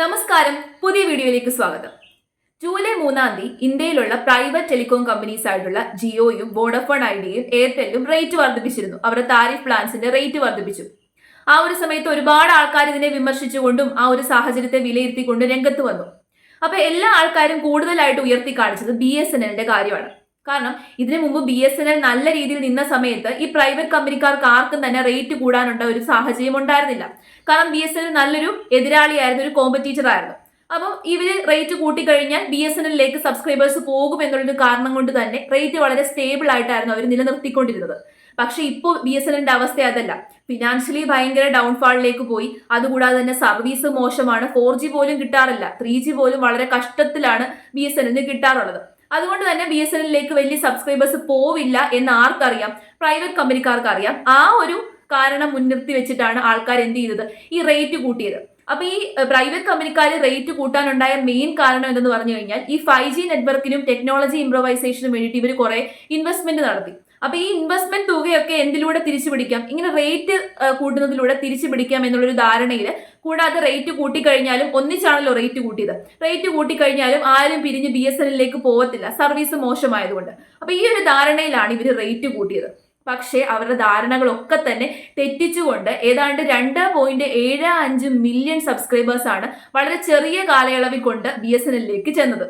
നമസ്കാരം പുതിയ വീഡിയോയിലേക്ക് സ്വാഗതം. ജൂലൈ മൂന്നാം തീയതി ഇന്ത്യയിലുള്ള പ്രൈവറ്റ് ടെലികോം കമ്പനീസ് ആയിട്ടുള്ള ജിയോയും വോഡഫോൺ ഐഡിയയും എയർടെല്ലും റേറ്റ് വർദ്ധിപ്പിച്ചിരുന്നു. അവരുടെ താരിഫ് പ്ലാൻസിന്റെ റേറ്റ് വർദ്ധിപ്പിച്ചു. ആ ഒരു സമയത്ത് ഒരുപാട് ആൾക്കാർ ഇതിനെ വിമർശിച്ചുകൊണ്ടും ആ ഒരു സാഹചര്യത്തെ വിലയിരുത്തിക്കൊണ്ടും രംഗത്ത് വന്നു. അപ്പൊ എല്ലാ ആൾക്കാരും കൂടുതലായിട്ട് ഉയർത്തി കാണിച്ചത് ബി എസ് എൻ എല്ലിന്റെ കാര്യമാണ്. കാരണം ഇതിനു മുമ്പ് ബി എസ് എൻ എൽ നല്ല രീതിയിൽ നിന്ന സമയത്ത് ഈ പ്രൈവറ്റ് കമ്പനിക്കാർക്ക് ആർക്കും തന്നെ റേറ്റ് കൂടാനുള്ള ഒരു സാഹചര്യം ഉണ്ടായിരുന്നില്ല. കാരണം ബി എസ് എൻ എൽ നല്ലൊരു എതിരാളിയായിരുന്നു ഒരു കോമ്പറ്റീറ്റർ ആയിരുന്നു. അപ്പം ഇവർ റേറ്റ് കൂട്ടിക്കഴിഞ്ഞാൽ ബി എസ് എൻ എല്ലിലേക്ക് സബ്സ്ക്രൈബേഴ്സ് പോകും എന്നുള്ളൊരു കാരണം കൊണ്ട് തന്നെ റേറ്റ് വളരെ സ്റ്റേബിൾ ആയിട്ടായിരുന്നു അവർ നിലനിർത്തിക്കൊണ്ടിരുന്നത്. പക്ഷെ ഇപ്പോൾ ബി എസ് എല്ലിന്റെ അവസ്ഥ അതല്ല. ഫിനാൻഷ്യലി ഭയങ്കര ഡൗൺഫാളിലേക്ക് പോയി. അതുകൂടാതെ തന്നെ സർവീസ് മോശമാണ്. ഫോർ ജി പോലും കിട്ടാറില്ല. ത്രീ ജി പോലും വളരെ കഷ്ടത്തിലാണ് ബി എസ് എല്ലിന് കിട്ടാറുള്ളത്. അതുകൊണ്ട് തന്നെ ബി എസ് എല്ലിലേക്ക് വലിയ സബ്സ്ക്രൈബേഴ്സ് പോവില്ല എന്ന് ആർക്കറിയാം? പ്രൈവറ്റ് കമ്പനിക്കാർക്ക് അറിയാം ആ ഒരു കാരണം മുൻനിർത്തി വെച്ചിട്ടാണ് ആൾക്കാർ എന്ത് ചെയ്തത്? ഈ റേറ്റ് കൂട്ടിയത്. അപ്പൊ ഈ പ്രൈവറ്റ് കമ്പനിക്കാർ റേറ്റ് കൂട്ടാനുണ്ടായ മെയിൻ കാരണം എന്തെന്ന് പറഞ്ഞു കഴിഞ്ഞാൽ ഈ ഫൈവ് ജി നെറ്റ്വർക്കിനും ടെക്നോളജി ഇംപ്രൂവൈസേഷനും വേണ്ടിയിട്ട് ഇവർ കുറെ ഇൻവെസ്റ്റ്മെന്റ് നടത്തി. അപ്പൊ ഈ ഇൻവെസ്റ്റ്മെന്റ് തുകയൊക്കെ എന്തിലൂടെ തിരിച്ചു പിടിക്കാം ഇങ്ങനെ റേറ്റ് കൂട്ടുന്നതിലൂടെ തിരിച്ചു പിടിക്കാം എന്നുള്ളൊരു ധാരണയിൽ കൂടാതെ റേറ്റ് കൂട്ടിക്കഴിഞ്ഞാലും ഒന്നിച്ചാണല്ലോ റേറ്റ് കൂട്ടിയത്. റേറ്റ് കൂട്ടിക്കഴിഞ്ഞാലും ആരും പിരിഞ്ഞ് ബി എസ് എന്നിലേക്ക് പോകത്തില്ല സർവീസ് മോശമായതുകൊണ്ട്. അപ്പൊ ഈ ഒരു ധാരണയിലാണ് ഇവർ റേറ്റ് കൂട്ടിയത്. പക്ഷേ അവരുടെ ധാരണകളൊക്കെ തന്നെ തെറ്റിച്ചുകൊണ്ട് ഏതാണ്ട് രണ്ട് പോയിന്റ് ഏഴ് അഞ്ച് മില്യൺ സബ്സ്ക്രൈബേഴ്സ് ആണ് വളരെ ചെറിയ കാലയളവിൽ കൊണ്ട് ബി എസ് എൻ എല്ലിലേക്ക് ചെന്നത്.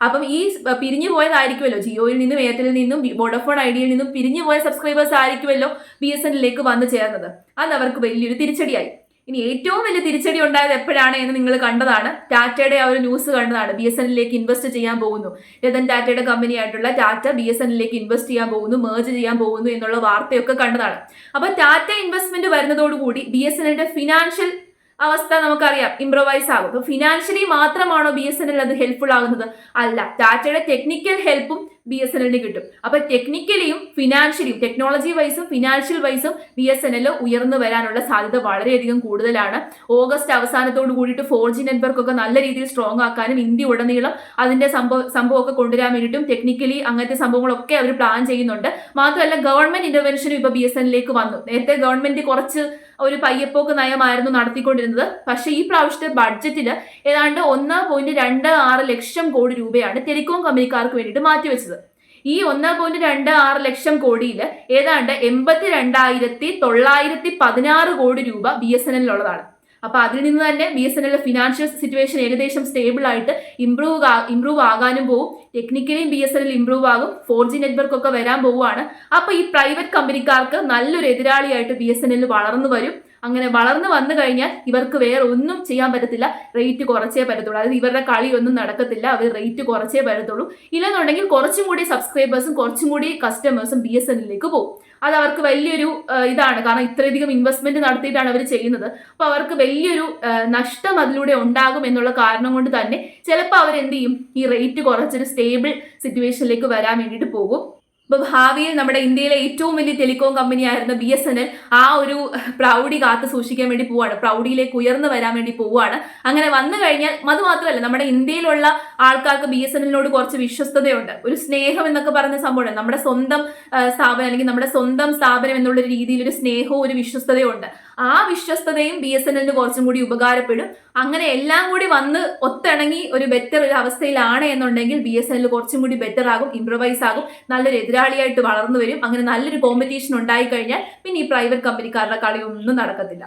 അപ്പം ഈ പിരിഞ്ഞു പോയതായിരിക്കുമല്ലോ ജിയോയിൽ നിന്നും എയർടെലിൽ നിന്നും വോഡഫോൺ ഐഡിയയിൽ നിന്നും പിരിഞ്ഞു പോയ സബ്സ്ക്രൈബേഴ്സ് ആയിരിക്കുമല്ലോ ബി എസ് എന്നിലേക്ക് വന്നു ചേർന്നത്. അത് അവർക്ക് വലിയൊരു തിരിച്ചടിയായി. ഇനി ഏറ്റവും വലിയ തിരിച്ചടി ഉണ്ടായത് എപ്പോഴാണ് എന്ന് നിങ്ങൾ കണ്ടതാണ്. ടാറ്റയുടെ ആ ഒരു ന്യൂസ് കണ്ടതാണ്. ബി എസ് എന്നിലേക്ക് ഇൻവെസ്റ്റ് ചെയ്യാൻ പോകുന്നു. രതൻ ടാറ്റയുടെ കമ്പനി ആയിട്ടുള്ള ടാറ്റ ബി എസ് എന്നിലേക്ക് ഇൻവെസ്റ്റ് ചെയ്യാൻ പോകുന്നു മേർജ് ചെയ്യാൻ പോകുന്നു എന്നുള്ള വാർത്തയൊക്കെ കണ്ടതാണ്. അപ്പോൾ ടാറ്റ ഇൻവെസ്റ്റ്മെന്റ് വരുന്നതോടുകൂടി ബി എസ് എന്നിന്റെ ഫിനാൻഷ്യൽ അവസ്ഥ നമുക്കറിയാം. ഇംപ്രവൈസ് ആകും. അപ്പൊ ഫിനാൻഷ്യലി മാത്രമാണോ ബി എസ് എൻ എൽ അത് ഹെൽപ്ഫുൾ ആകുന്നത്? അല്ല. ടാറ്റയുടെ ടെക്നിക്കൽ ഹെൽപ്പും ബി എസ് എൻ എല്ലിന് കിട്ടും. അപ്പൊ ടെക്നിക്കലിയും ഫിനാൻഷ്യലിയും ടെക്നോളജി വൈസും ഫിനാൻഷ്യൽ വൈസും ബി എസ് എൻ എൽ ഉയർന്നു വരാനുള്ള സാധ്യത വളരെയധികം കൂടുതലാണ്. ഓഗസ്റ്റ് അവസാനത്തോട് കൂടിയിട്ട് ഫോർ ജി നെറ്റ്വർക്ക് ഒക്കെ നല്ല രീതിയിൽ സ്ട്രോങ് ആക്കാനും ഇന്ത്യ ഉടനീളം അതിന്റെ സംഭവ സംഭവമൊക്കെ കൊണ്ടുവരാൻ വേണ്ടിയിട്ടും ടെക്നിക്കലി അങ്ങനത്തെ സംഭവങ്ങളൊക്കെ അവർ പ്ലാൻ ചെയ്യുന്നുണ്ട്. മാത്രമല്ല ഗവൺമെന്റ് ഇന്റർവെൻഷനും ഇപ്പൊ ബി എസ് എന്നിലേക്ക് വന്നു. നേരത്തെ ഗവൺമെന്റ് കുറച്ച് ഒരു പയ്യപ്പോക്ക് നയമായിരുന്നു നടത്തിക്കൊണ്ടിരുന്നത്. പക്ഷെ ഈ പ്രാവശ്യത്തെ ബഡ്ജറ്റിൽ ഏതാണ്ട് ഒന്ന് പോയിന്റ് രണ്ട് ആറ് ലക്ഷം കോടി രൂപയാണ് ടെലികോം കമ്പനിക്കാർക്ക് വേണ്ടിയിട്ട് മാറ്റിവെച്ചത്. ഈ ഒന്ന് പോയിന്റ് രണ്ട് ആറ് ലക്ഷം കോടിയിൽ ഏതാണ്ട് എൺപത്തി രണ്ടായിരത്തി തൊള്ളായിരത്തി പതിനാറ് കോടി രൂപ ബി എസ് എൻ എല്ലിലുള്ളതാണ് അപ്പൊ അതിൽ നിന്ന് തന്നെ ബി എസ് എൻ എല്ലിന്റെ ഫിനാൻഷ്യൽ സിറ്റുവേഷൻ ഏകദേശം സ്റ്റേബിൾ ആയിട്ട് ഇംപ്രൂവ് ഇംപ്രൂവ് ആകാനും പോകും ടെക്നിക്കലിയും B S N L improve ആകും. ഫോർ ജി നെറ്റ്വർക്ക് ഒക്കെ വരാൻ പോവുകയാണ്. അപ്പൊ ഈ പ്രൈവറ്റ് കമ്പനിക്കാർക്ക് നല്ലൊരു എതിരാളിയായിട്ട് ബി എസ് എൻ എൽ വളർന്നു വരും. അങ്ങനെ വളർന്നു വന്നു കഴിഞ്ഞാൽ ഇവർക്ക് വേറെ ഒന്നും ചെയ്യാൻ പറ്റത്തില്ല. റേറ്റ് കുറച്ചേ പറ്റത്തുള്ളൂ. അതായത് ഇവരുടെ കളി ഒന്നും നടക്കത്തില്ല. അവർ റേറ്റ് കുറച്ചേ പറ്റത്തുള്ളൂ. ഇല്ലെന്നുണ്ടെങ്കിൽ കുറച്ചും കൂടി സബ്സ്ക്രൈബേഴ്സും കുറച്ചും കൂടി കസ്റ്റമേഴ്സും ബി എസ് എന്നിലേക്ക് പോകും. അത് അവർക്ക് വലിയൊരു ഇതാണ്. കാരണം ഇത്രയധികം ഇൻവെസ്റ്റ്മെന്റ് നടത്തിയിട്ടാണ് അവർ ചെയ്യുന്നത്. അപ്പോൾ അവർക്ക് വലിയൊരു നഷ്ടം അതിലൂടെ ഉണ്ടാകും എന്നുള്ള കാരണം കൊണ്ട് തന്നെ ചിലപ്പോൾ അവർ എന്ത് ചെയ്യും? ഈ റേറ്റ് കുറച്ചൊരു സ്റ്റേബിൾ സിറ്റുവേഷനിലേക്ക് വരാൻ വേണ്ടിയിട്ട് പോകും. ഇപ്പൊ ഭാവിയിൽ നമ്മുടെ ഇന്ത്യയിലെ ഏറ്റവും വലിയ ടെലികോം കമ്പനിയായിരുന്ന ബി എസ് എൻ എൽ ആ ഒരു പ്രൗഢി കാത്തു സൂക്ഷിക്കാൻ വേണ്ടി പോവാണ്. പ്രൗഢിയിലേക്ക് ഉയർന്നു വരാൻ വേണ്ടി പോവാണ്. അങ്ങനെ വന്നു കഴിഞ്ഞാൽ അത് മാത്രമല്ല നമ്മുടെ ഇന്ത്യയിലുള്ള ആൾക്കാർക്ക് ബി എസ് എൻ എല്ലിനോട് കുറച്ച് വിശ്വസ്തതയുണ്ട്. ഒരു സ്നേഹം എന്നൊക്കെ പറഞ്ഞ സംഭവമാണ് നമ്മുടെ സ്വന്തം സ്ഥാപനം അല്ലെങ്കിൽ നമ്മുടെ സ്വന്തം സ്ഥാപനം എന്നുള്ള രീതിയിൽ ഒരു സ്നേഹവും ഒരു വിശ്വസ്തതയുണ്ട്. ആ വിശ്വസ്തതയും ബി എസ് എൻ എല്ലിന് കുറച്ചും കൂടി ഉപകാരപ്പെടും. അങ്ങനെ എല്ലാം കൂടി വന്ന് ഒത്തിണങ്ങി ഒരു ബെറ്റർ ഒരു അവസ്ഥയിലാണ് എന്നുണ്ടെങ്കിൽ ബി എസ് എൻ എൽ കുറച്ചും കൂടി ബെറ്റർ ആകും ഇംപ്രവൈസ് ആകും നല്ലൊരു എതിരാളിയായിട്ട് വളർന്നു വരും. അങ്ങനെ നല്ലൊരു കോമ്പറ്റീഷൻ ഉണ്ടായി കഴിഞ്ഞാൽ പിന്നെ ഈ പ്രൈവറ്റ് കമ്പനിക്കാരുടെ കളിയൊന്നും നടക്കത്തില്ല.